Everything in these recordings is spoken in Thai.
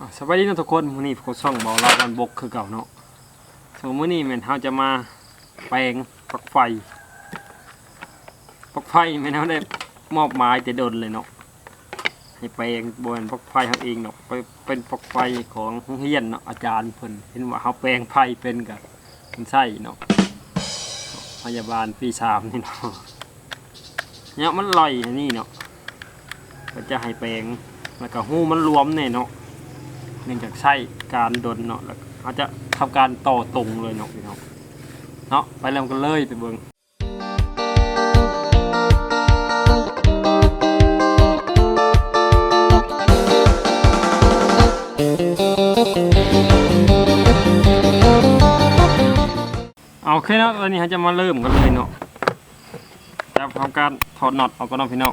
อะสวัสดีนะทุกคนมื้อนี้ผมช่องเบาเราวันบกคือเก่าเนาะสมมื้อนี้แม่นเฮาจะมาแปลงปลั๊กไฟปลั๊กไฟแม่นเฮาได้มอบหมายแต่ดนเลยเนาะให้แปลงบนปลั๊กไฟเฮาเองเนาะไปเป็นปลั๊กไฟของโรงเรียนเนาะอาจารย์เพิ่นเห็นว่าเฮาแปลงไฟเป็นก็เพิ่นใช้เนาะพยาบาลปีสามนี่เนาะเนี่ยมันลอยอันนี่เนาะก็จะให้แปลงแล้วก็หู้มันรวมเนี่ยเนาะ เนื่องจากใช้การดนเนาะแล้วเขาจะทำการต่อตรงเลยเนาะพี่น้องเนาะไปเริ่มกันเลยไปเบิ่งเอาโอเคเนาะตอนนี้เราจะมาเริ่มกันเลยเนาะจะทำการถอดน็อตออกก็เนาะพี่น้อง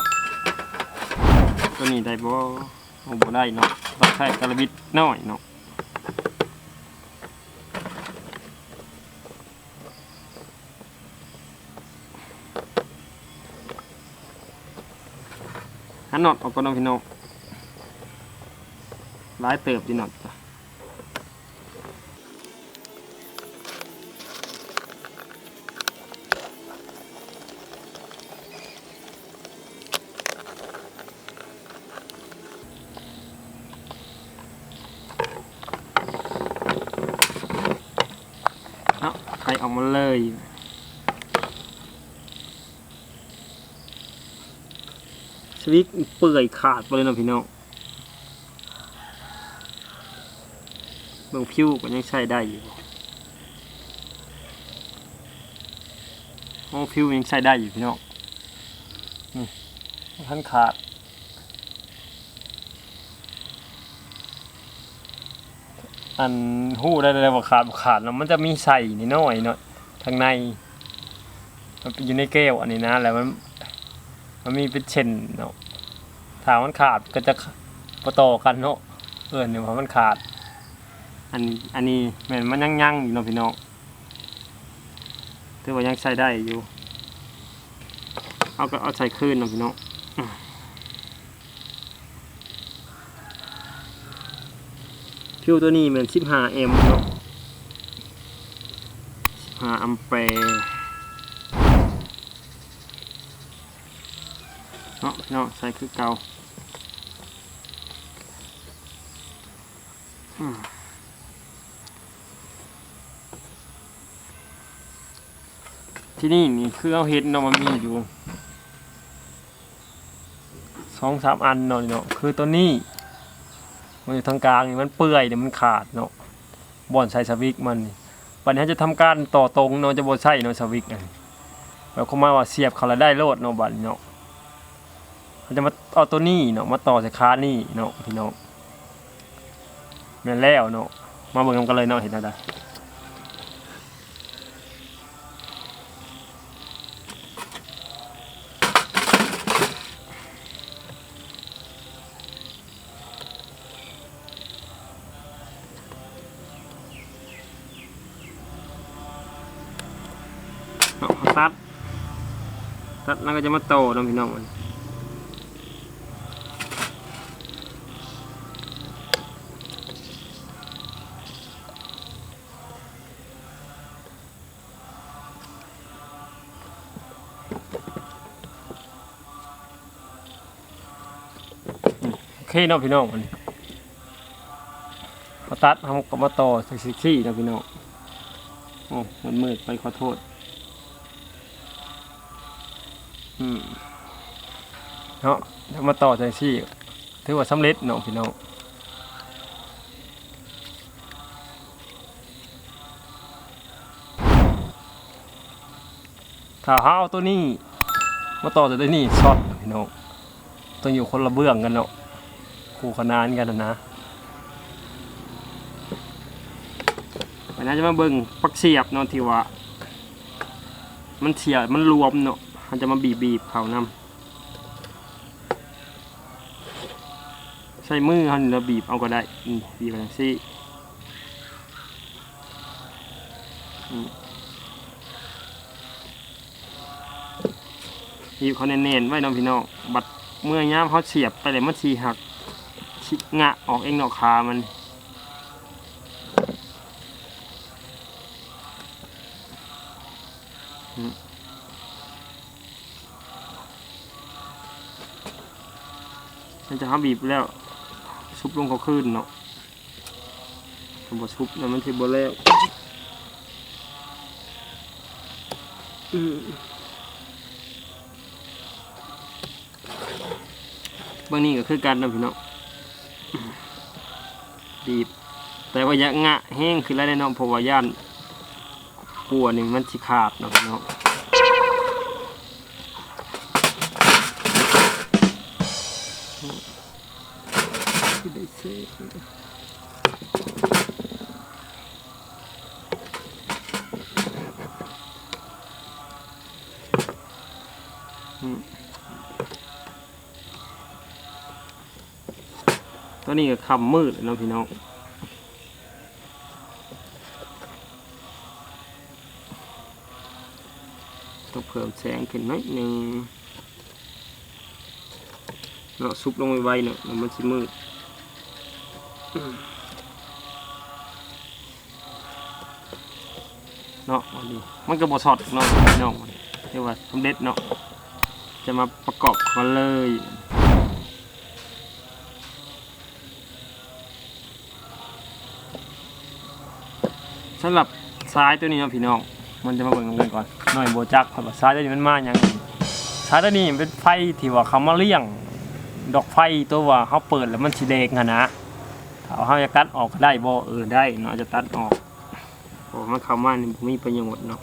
ตัวนี้ได้บ่โอ้บ่ได้เนาะ เราใช้กระบิดน้อยเนาะหันนอตออกก่อนเนาะพี่น้องหลายเติบดีนอตจ้ะ ออกมาเลย สวิกเปื่อยขาดไปเลยนะพี่น้องเบิ่งผิวก็ยังใช้ได้อยู่โอ้ผิวยังใช้ได้อยู่พี่น้องนี่ท่านขาด อันหู้ได้เลยว่าขาดบ่ขาดแล้วมันจะมีใส่นิดหน่อยเนาะทางใน มันอยู่ในแก้วอันนี้นะแล้วมันมันมีเป็นเช่นเนาะถ้ามันขาดก็จะประต่อกันเนาะเออเนี่ยเพราะมันขาด อันอันนี้แม่นมันยังยังอยู่เนาะพี่น้องถือว่ายังใช้ได้อยู่ เอาก็เอาใส่คืนเนาะพี่น้อง ฟิวตัวนี้เป็น 15M เนาะ15อัมแปร์เนาะเนาะใส่คือเก่าที่นี่นี่คือเอาเห็ดเนาะมันมีอยู่สองสามอันเนาะเนาะคือตัวนี้ มันอยู่ทางกลางนี่มันเปื่อยเนี่ยมันขาดเนาะบ่อนใส่สวิกมันนี่วันนี้จะทำการต่อตรงเนาะจะบ่ใส่เนาะสวิกอันแล้วเขามาว่าเสียบเขาแล้วได้โลดเนาะบัดเนาะเขาจะมาเอาตัวนี้เนาะมาต่อใส่ขานี่เนาะพี่น้องแม่นแล้วเนาะมาเบิ่งกันเลยเนาะเห็นได้ เนาเขาตัด ตัดแล้วก็จะมาโตเนาะพี่น้องมันโอเคเนาะพี่น้องมันเขาตัดทำกับมาต่อส่ซิซี่เนะพี่น้อง โอ้มันมืดไปขอโทษ เนาะแล้วมาต่อจังซี่ถือว่าสำเร็จเนาะพี่น้องถ้าเฮาเอาตัวนี้ มาต่อจากตัวนี้ช็อตพี่น้องต้องอยู่คนละเบื้องกันเนาะคู่ขนานกันนะนะวันนี้จะมาเบิ่งปักเสียบเนาะที่ว่า มันเสียบมันรวมเนาะันจะมาบีบบีบเขานำใช้มือเขาเราบีบเอาก็ได้บีบแบบซี่บีบเขาเน้นๆไว้น้องพี่น้องบัดเมื่อย่ามเขาเสียบไปเลยมันสีหักชิงะออกเองเนาะขามันอืม มันจะทำบีบแล้วซุปลงเขาขึ้นเนาะทำบซุปแล้วมันจะบแล้วอืมบางนี่ก็คือการนะพี่น้องบีบ แต่ว่าอยางะแห้งขึ้นแล้วแน่นอนเพราะว่าย่านปัวนี่มันสิขาดเนาะพี่น้อง ซ่อืมตัวนี้ก็คำมืดเนาะพี่น้องต้องเพิ่มแสงขึ้นหน่อยหนึ่งเนาะซุปลงไวๆเนาะเดี๋ยมันสิมืด เนาะวันนี้มันก็บสอดเนาะพี่น้องเรียกว่าสำเร็จเนาะจะมาประกอบกันเลยสำหรับซ้ายตัวนี้เนาะพี่น้องมันจะมาเบิ่งกันก่อนหน่อยโบจักเพราะว่าซ้ายตัวนี้มันมาอย่างซ้ายตัวนี้เป็นไฟที่ว่าเขามาเลี้ยง ดอกไฟตัวว่าเขาเปิดแล้วมันสีแดงอะ นะถ้าเขาจะตัดออกก็ได้บ่เออได้เนาะจะตัดออกเพราะมันเข้ามานี่มีประโยชน์เนาะ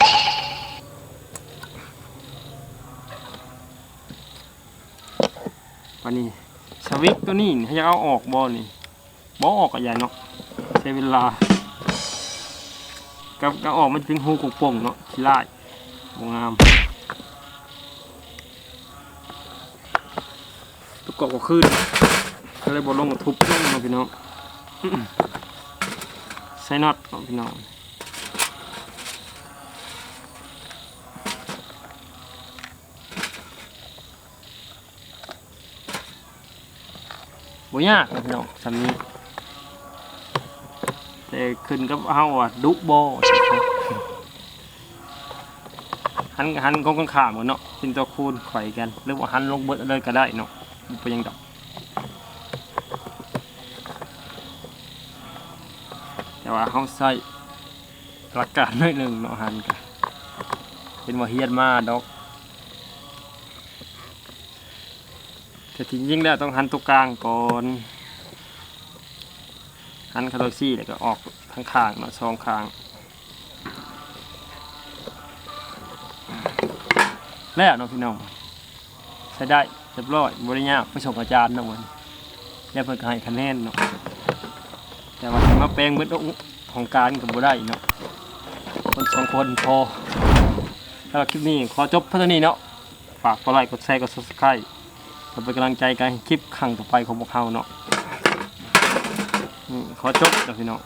วันนี้สวิตตัวนี้นี่เขาจะเอาออกบ่นี่บ่ออกก็อย่เนาะใช้เวลากับก็ออกมันเป็นหูกป่งเนาะขี้ไล่บงามตะกอบก็ขึ้นก็เลยบอลลงกับทุบลงเนาพี่น้อง ใส่น็อตเนาะพี่น้องบ่ยากนะพี่น้องสำนี้แต่ขึ้นกับเฮาอะดุโบหันหันกองข้างๆกันเนาะเป็นตัวคูณไข่กัน หรือว่าหันลงเบิดเลยก็ได้เนาะมันเป็นยังดอกแต่ ว่าเฮาใส่หลักการหน่อยหนึ่งเนาะหันกันเป็นว่าเฮียนมาดอกแต่จริงแล้วต้องหันตัวกลางก่อนหันคาร์โดซี่แล้วก็ออกข้างข้างเนาะสองข้างแล้วเนาะพี่น้องใช้ได้เรียบร้อยบริญญากไปส่งอาจารย์เนาะวันแล้วเพิ่นก็ให้คะแนนเนาะ แต่ว่าสิมาแปลงเบิดของการกับบ่ได้เนาะคนสองคนพอแล้วคลิปนี้ขอจบเท่านี้เนาะฝากกดไลค์กดแชร์กดซับสไครต์เพื่อเป็นกำลังใจกันคลิปครั้งต่อไปของพวกเราเนาะขอจบแล้วพี่น้อง